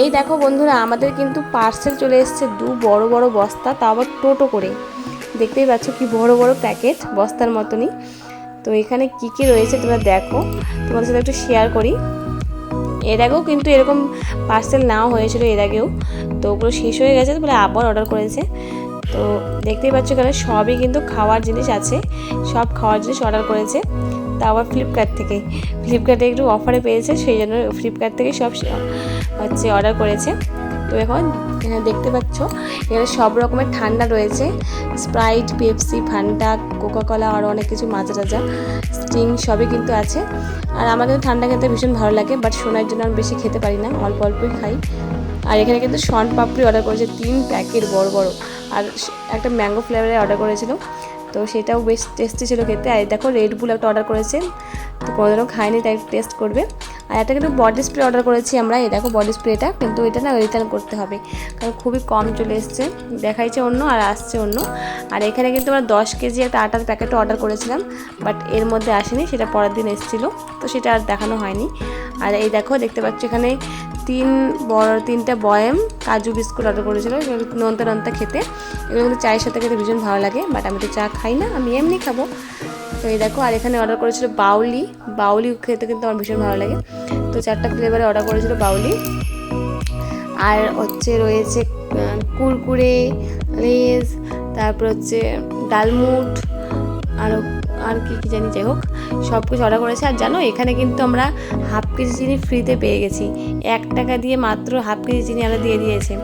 এই দেখো বন্ধুরা, আমাদের কিন্তু পার্সেল চলে এসছে দু বড় বড় বস্তা তা আবার টোটো করে। দেখতেই পাচ্ছ কি বড় বড় প্যাকেট বস্তার মতনই। তো এখানে কি কি রয়েছে তোমরা দেখো, তোমাদের সাথে একটু শেয়ার করি। এর আগেও কিন্তু এরকম পার্সেল নাও হয়েছিল এর আগেও। তো ওগুলো শেষ হয়ে গেছে তো বলে আবার অর্ডার করেছে। তো দেখতেই পাচ্ছ এখানে সবই কিন্তু খাওয়ার জিনিস আছে, সব খাওয়ার জিনিস অর্ডার করেছে। তা আবার ফ্লিপকার্ট থেকে ফ্লিপকার্টে একটু অফারে পেয়েছে, সেই জন্য ফ্লিপকার্ট থেকে সব হচ্ছে অর্ডার করেছে। তো এখন এখানে দেখতে পাচ্ছ, এখানে সব রকমের ঠান্ডা রয়েছে। স্প্রাইট পেপসি ফান্টা কোকাকলা আরও অনেক কিছু মাজা টাজা স্টিং সবই কিন্তু আছে। আর আমার কিন্তু ঠান্ডা খেতে ভীষণ ভালো লাগে বাট সোনার জন্য আমি বেশি খেতে পারি না, অল্প অল্পই খাই। আর এখানে কিন্তু শন পাপড়ি অর্ডার করেছে, তিন প্যাকেট বড় বড়। আর একটা ম্যাঙ্গো ফ্লেভারের অর্ডার করেছিল। তো সেটাও বেশ টেস্টি ছিল খেতে। আর দেখো রেড বুল একটা অর্ডার করেছে, তো কোনোদিনও খাইনি, তাই টেস্ট করবে। আর একটা কিন্তু বডি স্প্রে অর্ডার করেছি আমরা, এই দেখো বডি স্প্রেটা কিন্তু এটা না রিটার্ন করতে হবে। কারণ খুবই কম চলে এসছে, দেখাইছে অন্য আর আসছে অন্য। আর এখানে কিন্তু আমরা দশ কেজি একটা আটার প্যাকেটও অর্ডার করেছিলাম বাট এর মধ্যে আসেনি, সেটা পরের দিন এসেছিল, তো সেটা আর দেখানো হয়নি। আর এই দেখো, দেখতে পাচ্ছ এখানে তিন বড় তিনটা বয়েম, কাজু বিস্কুট অর্ডার করেছিল এগুলো নোনতা নোনতা খেতে। এগুলো কিন্তু চায়ের সাথে খেতে ভীষণ ভালো লাগে বাট আমি তো চা খাই না, আমি এমনি খাব। তো এই দেখো আর এখানে অর্ডার করেছিল বাউলি। বাউলি খেতে কিন্তু আমার ভীষণ ভালো লাগে। তো চারটা ফ্লেভারে অর্ডার করেছিল বাউলি। আর হচ্ছে রয়েছে কুরকুরে, লেজ, তারপর হচ্ছে ডালমুট আরও আর কি কি জানি, যাই হোক সব কিছু অর্ডার করেছে। আর জানো, এখানে কিন্তু আমরা হাফ কেজি চিনি ফ্রিতে পেয়ে গেছি। এক টাকা দিয়ে মাত্র হাফ কেজি চিনি আমরা দিয়ে দিয়েছে।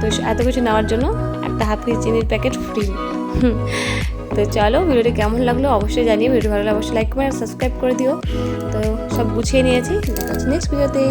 তো এত কিছু নেওয়ার জন্য একটা হাফ কেজি চিনির প্যাকেট ফ্রি তো চলো, ভিডিওটি কেমন লাগল অবশ্যই জানিয়ে ভিডিও ভালো লাগলে অবশ্যই লাইক করে সাবস্ক্রাইব করে দিও। তো সব গুছিয়ে নিয়েছি। নেক্সট ভিডিওতে